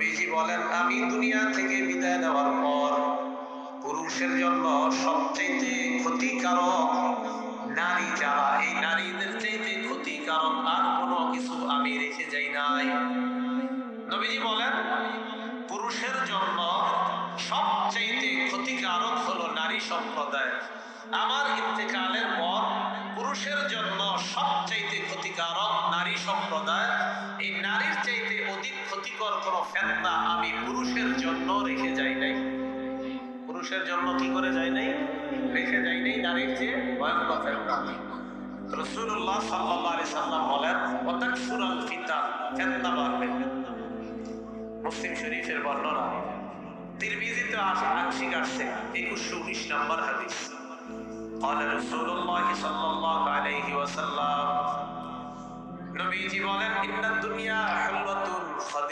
নবীজি বলেন, আমি দুনিয়া থেকে বিদায় নেওয়ার পর পুরুষের জন্য সবচেয়ে ক্ষতিকারক নারী যারা, এই নারীদের চাইতে ক্ষতিকারক আর কোনো কিছু আমি রেখে যাই নাই। নবীজি বলেন, পুরুষের জন্য সবচাইতে ক্ষতিকারক হলো নারী সম্প্রদায়। আমার ইন্তেকালের পর পুরুষের জন্য সবচাইতে ক্ষতিকারক নারী সম্প্রদায়, এই নারীর অধিক ক্ষতিকর কোন ফেতনা আমি পুরুষের জন্য রেখে যাই নাই পুরুষের জন্য কি করে যাই নাই রেখে যাই নাই নারীর চেয়ে ভয়ঙ্কর ফেতনা রসুল্লাহ সাল্লাহ আলি সাল্লাম বলেন অতাক সুরাল ফিতা ফেতনা বাড়বে মুসলিম শরীফের বর্ণনা তিরমিজিতে আংশিক আসছে একুশশো উনিশ নম্বর হাদিস قال رسول الله صلى الله عليه وسلم নবীজি বলেন ইন্না দুনিয়া হুলওয়াতুন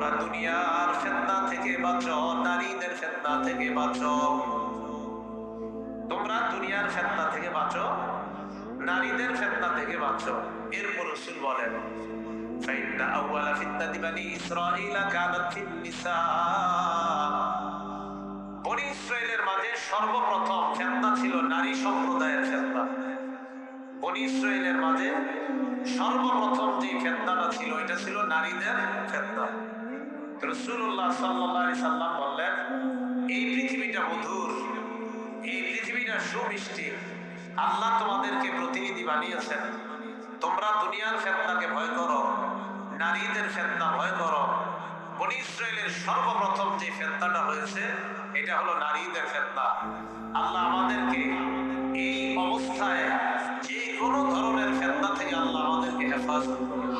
তোমরা দুনিয়ার ফিতনা থেকে বাঁচো নারীদের ফিতনা থেকে বাঁচো তোমরা দুনিয়ার ফেতনা থেকে বাঁচো নারীদের ফেতনা থেকে বাঁচো এরপর রসুল বলেন فإن أول فتنة بني إسرائيل كانت في النساء বনি ইসরায়েলের মাঝে সর্বপ্রথম ফেতনা ছিল নারী সম্প্রদায়ের ফেতনা বনি ইসরায়েলের মাঝে সর্বপ্রথম যে ফেতনাটা ছিল এটা ছিল নারীদের ফেতনা রসুল্লাহ সাল্লাহ সাল্লাম বললেন, এই পৃথিবীটা মধুর, এই পৃথিবীটা সুমিষ্টি। আল্লাহ তোমাদেরকে প্রতিনিধি বানিয়েছেন। তোমরা দুনিয়ার ফেতনাকে ভয় করো, নারীদের ফেতনা ভয় করো। বনি সর্বপ্রথম যে ফেতনাটা হয়েছে, এটা হলো নারীদের ফেতনা। আল্লাহ আমাদেরকে এই অবস্থায় যে কোনো ধরনের ফেতনা থেকে আল্লাহ আমাদেরকে হেফাজত করুন।